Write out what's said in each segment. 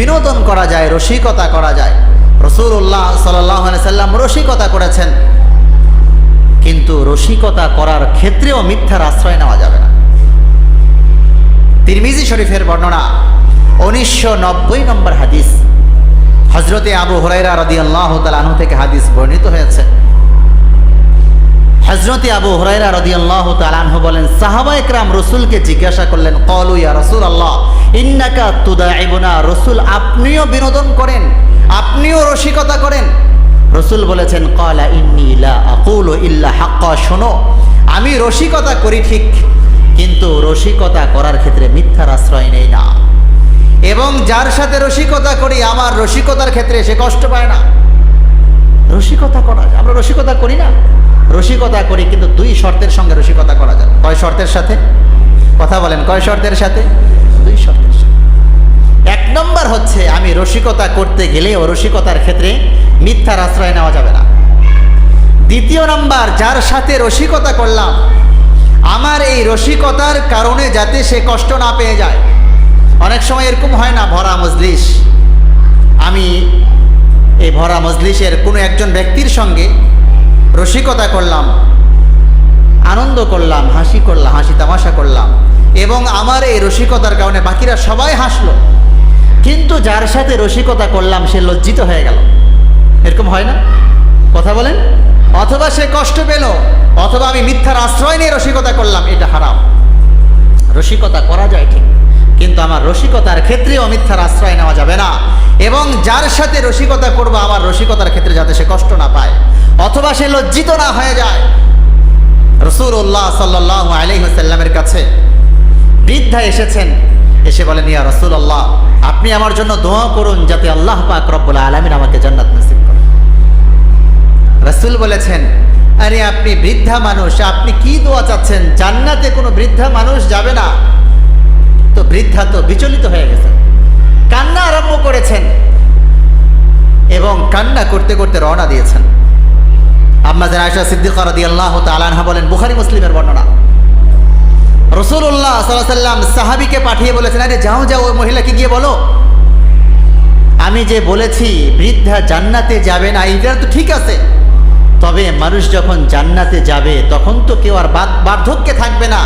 বিনোদন করা যায়, রসিকতা করা যায়। রসুল্লাহ সাল্লাহ সাল্লাম রসিকতা করেছেন। কিন্তু রসিকতা করার ক্ষেত্রেও মিথ্যার আশ্রয় নেওয়া যাবে না। তিরমিজি শরীফের বর্ণনা, উনিশশো নব্বই নম্বর হাদিস। হজরতে আবু হরাইরা রদি আল্লাহ থেকে হাদিস বর্ণিত হয়েছে। হজরতে আবু হরাইরা রদি আল্লাহ তালানহ বলেন, সাহাবা একরাম রসুলকে জিজ্ঞাসা করলেন, কলু ইয়া রসুল আল্লাহ ইন্নাকা তুদাইবুনা, রসুল আপনিও বিনোদন করেন, আপনিও রসিকতা করেন? রসুল বলেছেন, কলা ইন্নি লা আকুল ইল্লা হাক্কা শোনো, আমি রসিকতা করি ঠিক, কিন্তু রসিকতা করার ক্ষেত্রে মিথ্যার আশ্রয় নেই না। এবং যার সাথে রসিকতা করি, আমার রসিকতার ক্ষেত্রে সে কষ্ট পায় না। রসিকতা করা আমরা রসিকতা করি না। রসিকতা করি, কিন্তু দুই শর্তের সঙ্গে রসিকতা করা যায়। কয় শর্তের সাথে? কথা বলেন, কয় শর্তের সাথে? দুই শর্তের সাথে। এক নম্বর হচ্ছে, আমি রসিকতা করতে গেলেও রসিকতার ক্ষেত্রে মিথ্যার আশ্রয় নেওয়া যাবে না। দ্বিতীয় নম্বর, যার সাথে রসিকতা করলাম, আমার এই রসিকতার কারণে যাতে সে কষ্ট না পেয়ে যায়। অনেক সময় এরকম হয় না, ভরা মজলিস। আমি এই ভরা মজলিসের কোনো একজন ব্যক্তির সঙ্গে রসিকতা করলাম, আনন্দ করলাম, হাসি করলাম, হাসি তামাশা করলাম। এবং আমার এই রসিকতার কারণে বাকিরা সবাই হাসলো। কিন্তু যার সাথে রসিকতা করলাম, সে লজ্জিত হয়ে গেল। এরকম হয় না? কথা বলেন? অথবা সে কষ্ট পেল, অথবা আমি মিথ্যার আশ্রয় নিয়ে রসিকতা করলাম, এটা হারাম। রসিকতা করা যায় ঠিক কিন্তু আমার রসিকতার ক্ষেত্রেও মিথ্যার আশ্রয় নেওয়া যাবে না। এবং যার সাথে রসিকতা করব, আমার রসিকতার ক্ষেত্রে যাতে সে কষ্ট না পায়, অথবা সে লজ্জিত না হয়ে যায়। রসুল্লাহ সাল্লাহ আলহিহাল্লামের কাছে বৃদ্ধা এসেছেন। এসে বলেন, ইয়া রসুল্লাহ আপনি আমার জন্য দোয়া করুন যাতে আল্লাহ পাক রব্বুল আলমিন আমাকে জান্নাত নসিব করেন। রসুল বলেছেন, আরে আপনি বৃদ্ধা মানুষ, আপনি কি দোয়া চাচ্ছেন? জান্নাতে কোনো বৃদ্ধা মানুষ যাবে না। তো বৃদ্ধা তো বিচলিত হয়ে গেছেন কান্না আরম্ভ করেছেন এবং কান্না করতে করতে রওনা দিয়েছেন। আম্মাজান আয়সা সিদ্দিকা রাদি আল্লাহ তালানহা বলেন, বুখারি মুসলিমের বর্ণনা। রসুল্লাহ সাল্লাম সাহাবিকে পাঠিয়ে বলেছেন, আরে যাও যাও, ওই মহিলাকে গিয়ে বলো। আমি যে বলেছি, বৃদ্ধা জান্নাতে যাবে না এইটা তো ঠিক আছে। তবে মানুষ যখন জান্নাতে যাবে, তখন তো কেউ আর বার্ধক্যে থাকবে না।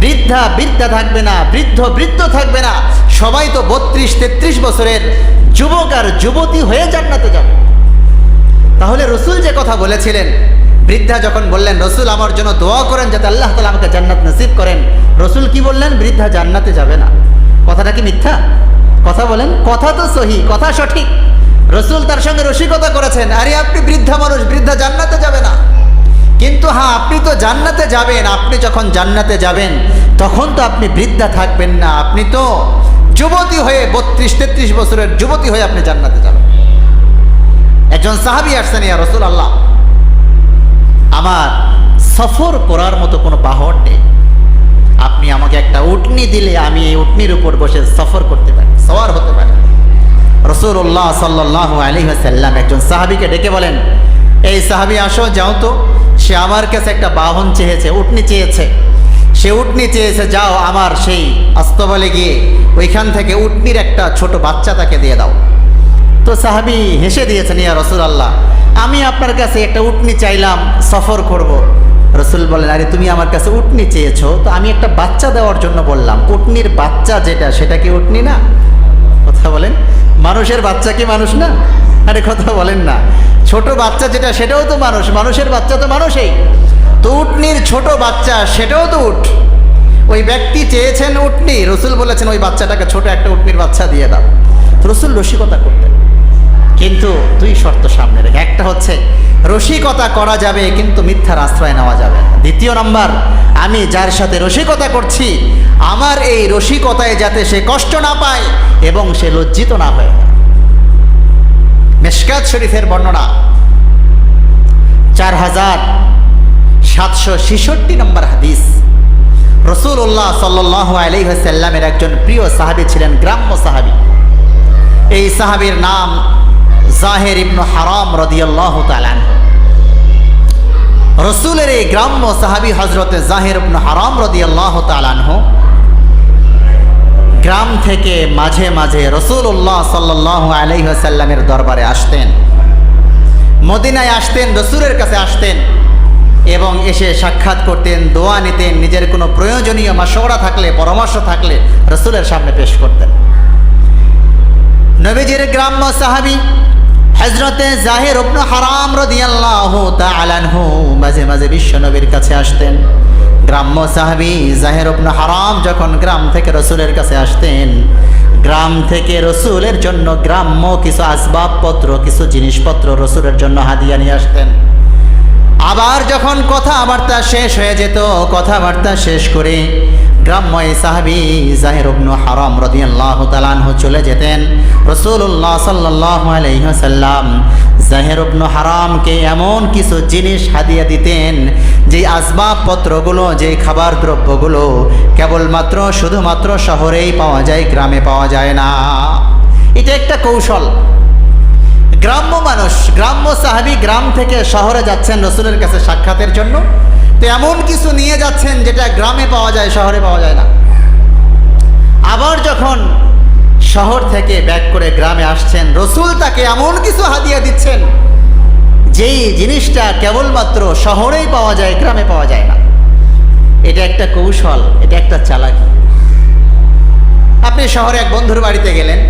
বৃদ্ধা বৃদ্ধা থাকবে না, বৃদ্ধ বৃদ্ধ থাকবে না। সবাই তো বত্রিশ, তেত্রিশ বছরের যুবক আর যুবতী হয়ে জান্নাতে যাবে। তাহলে রসুল যে কথা বলেছিলেন, বৃদ্ধা যখন বললেন, রসুল আমার জন্য দোয়া করেন যাতে আল্লাহ তালা আমাকে জান্নাত নসিব করেন। রসুল কি বললেন? বৃদ্ধা জান্নাতে যাবে না। কথাটা কি মিথ্যা? কথা বলেন, কথা তো সহি, কথা সঠিক। রসুল তার সঙ্গে রসিকতা করেছেন। আরে আপনি বৃদ্ধা মানুষ, বৃদ্ধা জান্নাতে যাবে না। কিন্তু হ্যাঁ আপনি তো জান্নাতে যাবেন। আপনি যখন জান্নাতে যাবেন, তখন তো আপনি বৃদ্ধা থাকবেন না। আপনি তো যুবতী হয়ে বত্রিশ, তেত্রিশ বছরের যুবতী হয়ে আপনি জান্নাতে যাবেন। একজন সাহাবি আসছেন, ইয়া রসুল আল্লাহ আমার সফর করার মতো কোনো বাহন নেই। আপনি আমাকে একটা উটনি দিলে আমি এই উটনির উপর বসে সফর করতে পারি, সওয়ার হতে পারি। রসুল্লাহ সাল্লাহ আলী সাল্লাম একজন সাহাবিকে ডেকে বলেন, এই সাহাবি, আসো, যাও তো। সে আমার কাছে একটা বাহন চেয়েছে, উটনি চেয়েছে। সে উটনি চেয়েছে, যাও আমার সেই আস্তবলে গিয়ে ওইখান থেকে উটনির একটা ছোট বাচ্চা তাকে দিয়ে দাও। তো সাহাবি হেসে দিয়েছেন, ইয়া রসুল আল্লাহ আমি আপনার কাছে একটা উটনি চাইলাম, সফর করব। রসুল বলেন, আরে তুমি আমার কাছে উটনি চেয়েছো, তো আমি একটা বাচ্চা দেওয়ার জন্য বললাম। উটনির বাচ্চা যেটা, সেটা কি উটনি না? কথা বলেন, মানুষের বাচ্চা কি মানুষ না? আরে কথা বলেন না। ছোট বাচ্চা যেটা, সেটাও তো মানুষ। মানুষের বাচ্চা তো মানুষই। তো উটনির ছোট বাচ্চা, সেটাও তো উঠ ওই ব্যক্তি চেয়েছেন উটনি, রসুল বলেছেন, ওই বাচ্চাটাকে ছোট একটা উটনির বাচ্চা দিয়ে দাও। রসুল রসিকতা করতেন। কিন্তু দুই শর্ত সামনে রেখে, একটা হচ্ছে, রসিকতা করা যাবে, কিন্তু মিথ্যার আশ্রয় নেওয়া যাবে দ্বিতীয় নম্বর, আমি যার সাথে রসিকতা করছি, আমার এই রসিকতায় যাতে সে কষ্ট না পায় এবং সে লজ্জিত না হয় মেশকাত শরীফের বর্ণনা। চার হাজার সাতশো ছেষট্টি নম্বর হাদিস। রসুল্লাহ সাল্লাহ আলহিহাসাল্লামের একজন প্রিয় সাহাবি ছিলেন, গ্রাম্য সাহাবি। এই সাহাবির নাম জাহের ইবনু হারাম রদিয়াল্লাহ তালান রসুলের এই গ্রাম্য সাহাবি হজরতে জাহের ইবনু হারাম রদিয়াল্লাহ তালানহ গ্রাম থেকে মাঝে মাঝে রসুল্লাহ সাল্লাহ আলহিহাসাল্লামের দরবারে আসতেন। মদিনায় আসতেন, রসুলের কাছে আসতেন এবং এসে সাক্ষাৎ করতেন, দোয়া নিতেন, নিজের কোনো প্রয়োজনীয় মাসোরা থাকলে, পরামর্শ থাকলে রসুলের সামনে পেশ করতেন। নবীজির গ্রাম্য সাহাবি হজরতে জাহির হারাম রদিয়াল্লাহু মাঝে মাঝে বিশ্ব নবীর কাছে আসতেন। গ্রাম্য সাহাবি জাহের রব্ন হারাম যখন গ্রাম থেকে রসুলের কাছে আসতেন, গ্রাম থেকে রসুলের জন্য গ্রাম্য কিছু আসবাবপত্র, কিছু জিনিসপত্র রসুলের জন্য হাদিয়া নিয়ে আসতেন। আবার যখন কথাবার্তা শেষ হয়ে যেত, কথাবার্তা শেষ করে গ্রাম্য সাহাবি জাহির ইবনু হারাম রাদিয়াল্লাহু তাআলা আনহু চলে যেতেন। রাসূলুল্লাহ সাল্লাল্লাহু আলাইহি ওয়াসাল্লাম জাহির হারামকে এমন কিছু জিনিস হাদিয়া দিতেন, যে আসবাবপত্রগুলো, যে খাবার দ্রব্যগুলো কেবলমাত্র, শুধুমাত্র শহরেই পাওয়া যায়, গ্রামে পাওয়া যায় না। এটা একটা কৌশল। গ্রাম্য মানুষ, গ্রাম্য সাহাবি গ্রাম থেকে শহরে যাচ্ছেন রসুলের কাছে সাক্ষাতের জন্য। তো এমন কিছু নিয়ে যাচ্ছেন যেটা গ্রামে পাওয়া যায়, শহরে পাওয়া যায় না। আবার যখন শহর থেকে ব্যাক করে গ্রামে আসছেন। রসুল তাকে এমন কিছু হাদিয়া দিচ্ছেন, যেই জিনিসটা কেবলমাত্র শহরেই পাওয়া যায়, গ্রামে পাওয়া যায় না। এটা একটা কৌশল, এটা একটা চালাকি। আপনি শহরে এক বন্ধুর বাড়িতে গেলেন,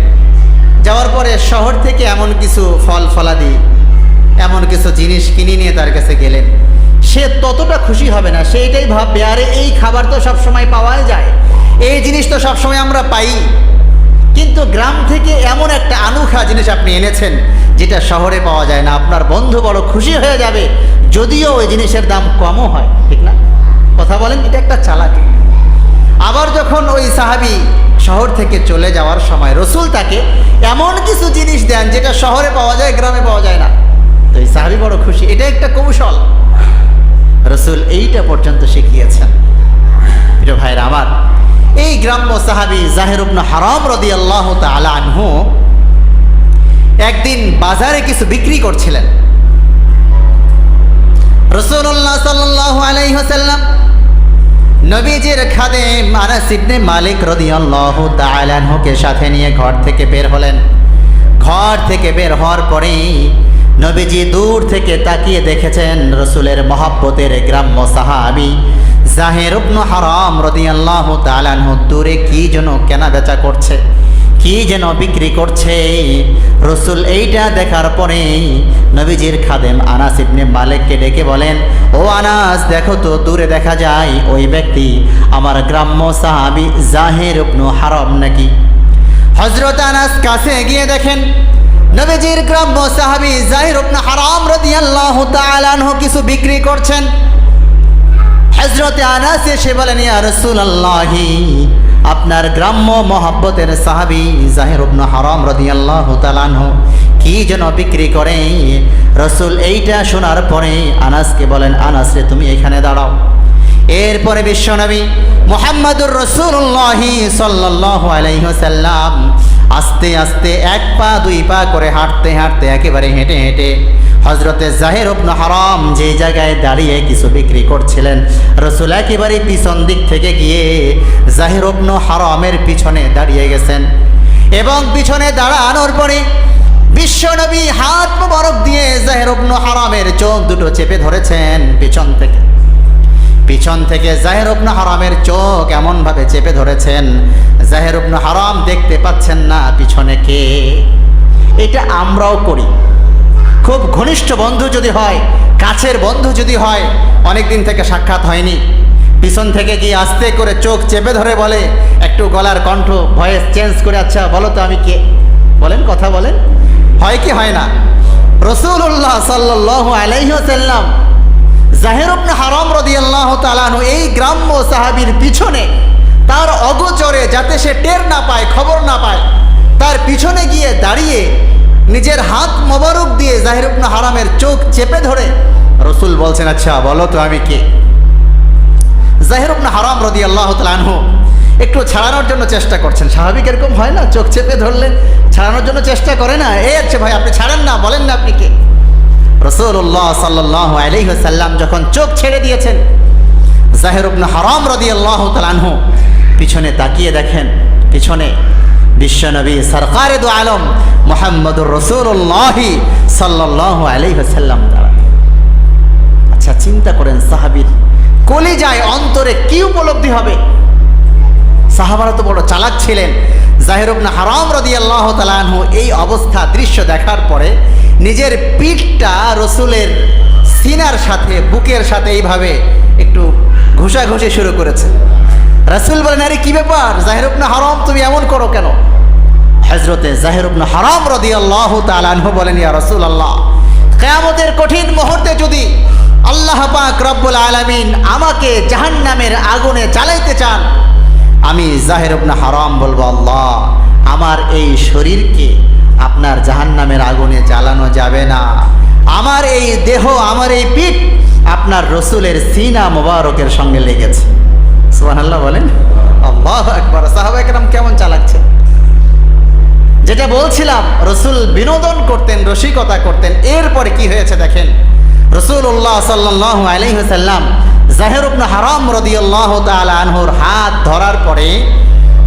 যাওয়ার পরে শহর থেকে এমন কিছু ফল ফলাদি, এমন কিছু জিনিস কিনে নিয়ে তার কাছে গেলেন। সে ততটা খুশি হবে না, সে এটাই ভাববে, আরে, এই খাবার তো সবসময় পাওয়াই যায়, এই জিনিস তো সবসময় আমরা পাই। কিন্তু গ্রাম থেকে এমন একটা আনুখা জিনিস আপনি এনেছেন, যেটা শহরে পাওয়া যায় না। আপনার বন্ধু বড় খুশি হয়ে যাবে, যদিও ওই জিনিসের দাম কমও হয়, ঠিক না? কথা বলেন, এটা একটা চালাকি। আবার যখন ওই সাহাবি শহর থেকে চলে যাওয়ার সময় রসুল তাকে এমন কিছু জিনিস দেন, যেটা শহরে পাওয়া যায়, গ্রামে পাওয়া যায় না। তো এই সাহাবি বড় খুশি, এটা একটা কৌশল। রসুল এইটা পর্যন্ত শিখিয়েছেন। প্রিয় ভাইরা আমার এই গ্রাম্য সাহাবি জাহেরুবন হারাম রদি আল্লাহ আনহু একদিন বাজারে কিছু বিক্রি করছিলেন। রসুল্লাহ সাল্লাহ আলাইহাল্লাম নবীজির খাদেম আনাস ইবনে মালিক রাদিয়াল্লাহু তাআলা আনহুকে সাথে নিয়ে ঘর থেকে বের হলেন। ঘর থেকে বের হওয়ার পরেই নবীজি দূর থেকে তাকিয়ে দেখেছেন রসুলের মহাব্বতের গ্রাম্য সাহাবি জাহের ইবনু হারাম রাদিয়াল্লাহু তাআলা আনহু দূরে কি যেন কেনা বেচা করছে? কি যেন বিক্রি করছে? রসুল এইটা দেখার পরে নবীজির খাদেম আনাস ইবনে মালিককে ডেকে বলেন, ও আনাস, দেখো তো, দূরে দেখা যায় ওই ব্যক্তি আমার গ্রাম্য সাহাবি জাহের ইবনু হারাম নাকি? হজরত আনাস কাছে গিয়ে দেখেন, নবীজির গ্রাম্য সাহাবি জাহির ইবনু হারাম রাদিয়াল্লাহু তাআলা আনহু কিছু বিক্রি করছেন। হজরতে আনাস এসে বলেন রাসূলুল্লাহি আপনার গ্রাম্য মহাব্বতের সাহাবি জাহির ইবনু হারাম রাদিয়াল্লাহু তাআলা আনহু কি যেন বিক্রি করে? রসুল এইটা শোনার পরে আনাসকে বলেন, আনাস রে, তুমি এখানে দাঁড়াও। এরপরে বিশ্বনবী মোহাম্মদুর রসুল্লাহি সাল্লাল্লাহু আলাইহি ওয়াসাল্লাম আস্তে আস্তে এক পা, দুই পা করে হাঁটতে হাঁটতে একেবারে হেঁটে হেঁটে হজরতে জাহের ইবনু হারাম যে জায়গায় দাঁড়িয়ে কিছু বিক্রি করছিলেন, রসুল একেবারে পিছন দিক থেকে গিয়ে জাহির ইবনু হারামের পিছনে দাঁড়িয়ে গেছেন। এবং পিছনে দাঁড়ানোর পরে বিশ্বনবী হাত মোবারক দিয়ে জাহের ইবনু হারামের চোখ দুটো চেপে ধরেছেন পিছন থেকে। পিছন থেকে জাহের ইবনু হারামের চোখ এমনভাবে চেপে ধরেছেন, জাহের ইবনু হারাম দেখতে পাচ্ছেন না পিছনে কে। এটা আমরাও করি। খুব ঘনিষ্ঠ বন্ধু যদি হয়, কাছের বন্ধু যদি হয় অনেক দিন থেকে সাক্ষাৎ হয়নি। পিছন থেকে গিয়ে আস্তে করে চোখ চেপে ধরে বলে, একটু গলার কণ্ঠ ভয়েস চেঞ্জ করে আচ্ছা বলো তো আমি কে? বলেন, কথা বলেন। হয় কি হয় না? রসুল্লাহ সাল্লাহ আলাইসাল্লাম জাহের ইবনে হারাম রাদিয়াল্লাহু তাআলা আনহু এই গ্রাম্য সাহাবীর পিছনে তার অগোচরে যাতে সে টের না পায়, খবর না পায়, তার পিছনে গিয়ে দাঁড়িয়ে নিজের হাত মোবারক দিয়ে জাহির ইবনে হারামের চোখ চেপে ধরে রসুল বলছেন আচ্ছা বলো তো আমি কে? জাহির ইবনে হারাম রাদিয়াল্লাহু তাআলা আনহু একটু ছাড়ানোর জন্য চেষ্টা করছেন। স্বাভাবিক এরকম হয় না? চোখ চেপে ধরলে ছাড়ানোর জন্য চেষ্টা করে না? এই আছে ভাই, আপনি ছাড়েন না, বলেন না আপনি কে? রসুল্লাহ সাল্লাহ আলহিহাল্লাম যখন চোখ ছেড়ে দিয়েছেন, জাহের ইবনে হারাম রদি আল্লাহ তালানহু পিছনে তাকিয়ে দেখেন, পিছনে বিশ্বনবী সরকারে আলম মোহাম্মদুর রসুল্লাহি সাল্লাহ আলহিহাসাল্লাম দ্বারা। আচ্ছা চিন্তা করেন, সাহাবির কলি যায় অন্তরে কি উপলব্ধি হবে? সাহাবারা তো বড় চালাক ছিলেন। জাহিরুবনা হারাম রদি আল্লাহ তালানহু এই অবস্থা, দৃশ্য দেখার পরে নিজের পিঠটা রসুলের সিনার সাথে, বুকের সাথে এইভাবে একটু ঘুষা ঘুষাঘুষি শুরু করেছে। রাসুল বলেন আরে কি ব্যাপার? জাহিরুবনা হারাম, তুমি এমন করো কেন? হজরতে জাহিরুবনা হারাম রদি আল্লাহ তালানহু বলেন, ইয়া রসুল আল্লাহ কেয়ামতের কঠিন মুহূর্তে যদি আল্লাহ পাক রব্বুল আলামিন আমাকে জাহান্নামের আগুনে চালাইতে চান, আমি জাহের ইবনে হারাম বলব, আল্লাহ, আমার এই শরীরকে আপনার জাহান্নামের আগুনে জ্বালানো যাবে না। আমার এই দেহ, আমার এই পিঠ আপনার রসুলের সিনা মোবারকের সঙ্গে লেগেছে। সুবহানাল্লাহ বলেন। আল্লাহ একবার সাহাবাহাম কেমন চালাচ্ছে? যেটা বলছিলাম, রসুল বিনোদন করতেন, রসিকতা করতেন, এরপরে কি হয়েছে দেখেন? রসুল্লাহ সাল্লাহ আলহিহাল্লাম জাহেরুবন হারাম রদিউল্লাহ আনহুর হাত ধরার পরে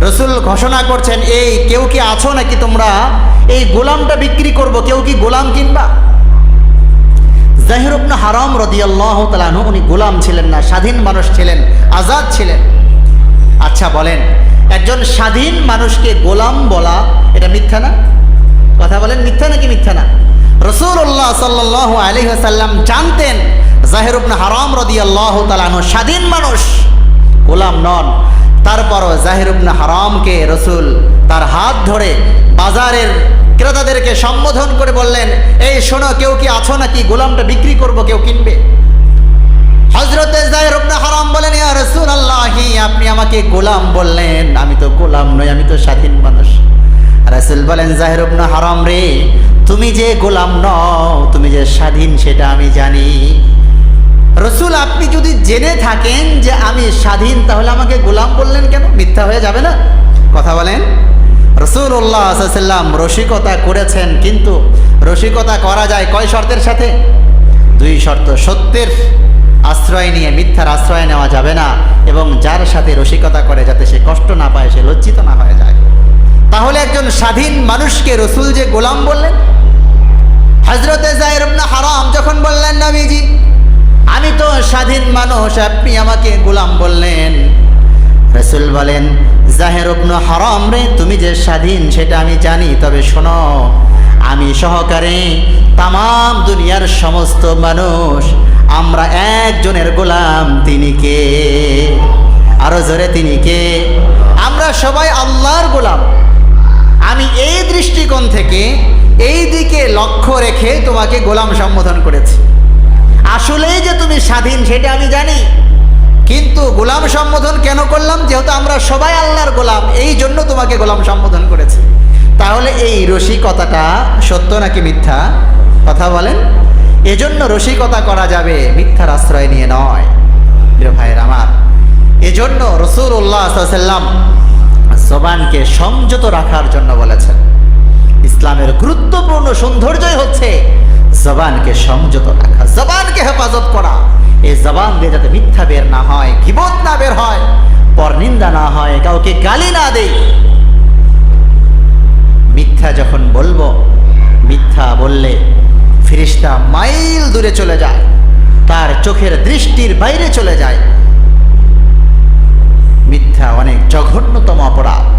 রসুল ঘোষণা করছেন, এই কেউ কি আছো নাকি তোমরা? এই গোলামটা বিক্রি করব, কেউ কি গোলাম কিনবা? জাহিরুবন হারাম রদিয়াল্লাহ তালানহু উনি গোলাম ছিলেন না, স্বাধীন মানুষ ছিলেন, আজাদ ছিলেন। আচ্ছা বলেন, একজন স্বাধীন মানুষকে গোলাম বলা এটা মিথ্যা না? কথা বলেন, মিথ্যা নাকি মিথ্যা না? রসুল্লাহ সাল্লাহ আলহিহাসাল্লাম জানতেন জাহেরুবন হারাম রদি আল্লাহ তালানো স্বাধীন মানুষ, গোলাম নন। তারপরও জাহিরুবন হারামকে রসুল তার হাত ধরে বাজারের ক্রেতাদেরকে সম্বোধন করে বললেন, এই শোনো, কেউ কি আছো নাকি? গোলামটা বিক্রি করব, কেউ কিনবে? হজরতে হারাম বলেন রসুল আল্লাহি আপনি আমাকে গোলাম বললেন। আমি তো গোলাম নই, আমি তো স্বাধীন মানুষ। রাসুল বলেন জাহিরুবন হারাম রে, তুমি যে গোলাম নও, তুমি যে স্বাধীন, সেটা আমি জানি। রসুল, আপনি যদি জেনে থাকেন যে আমি স্বাধীন, তাহলে আমাকে গোলাম বললেন কেন? মিথ্যা হয়ে যাবে না? কথা বলেন। রসুল্লাহ সাল্লাম রসিকতা করেছেন, কিন্তু রসিকতা করা যায় কয় শর্তের সাথে? দুই শর্ত, সত্যের আশ্রয় নিয়ে, মিথ্যার আশ্রয় নেওয়া যাবে না এবং যার সাথে রসিকতা করে যাতে সে কষ্ট না পায়, সে লজ্জিত না হয়ে যায়। তাহলে একজন স্বাধীন মানুষকে রসুল যে গোলাম বললেন হজরতে জাহিরবনা হারাম যখন বললেন, নবীজি, আমি তো স্বাধীন মানুষ, আপনি আমাকে গোলাম বললেন। রসুল বলেন জাহেরবন হারাম রে, তুমি যে স্বাধীন, সেটা আমি জানি, তবে শোনো, আমি সহকারে তাম দুনিয়ার সমস্ত মানুষ, আমরা একজনের গোলাম, তিনি কে? আরও জোরে, তিনি কে? আমরা সবাই আল্লাহর গোলাম। আমি এই দৃষ্টিকোণ থেকে এই দিকে লক্ষ্য রেখে তোমাকে গোলাম সম্বোধন করেছি। আসলেই যে তুমি স্বাধীন, সেটা আমি জানি। কিন্তু গোলাম সম্বোধন কেন করলাম? যেহেতু আমরা সবাই আল্লাহর গোলাম, এই জন্য তোমাকে গোলাম সম্বোধন করেছি। তাহলে এই রসিকতাটা সত্য নাকি মিথ্যা? কথা বলেন। এজন্য রসিকতা করা যাবে, মিথ্যার আশ্রয় নিয়ে নয়। ভাইয়ের আমার, এজন্য রসুল উল্লাহ সাল্লাম জবানকে সংযত রাখার জন্য বলেছেন। ইসলামের গুরুত্বপূর্ণ সৌন্দর্যই হচ্ছে জবানকে সংযত রাখা, জবানকে হেফাজত করা। এই জবান দিয়ে যাতে মিথ্যা বের না হয়, গিবত না বের হয় পরনিন্দা না হয়, কাউকে গালি না দেই। মিথ্যা যখন বলব, মিথ্যা বললে ফিরিস্তা মাইল দূরে চলে যায়, তার চোখের দৃষ্টির বাইরে চলে যায়। মিথ্যা অনেক জঘন্যতম অপরাধ।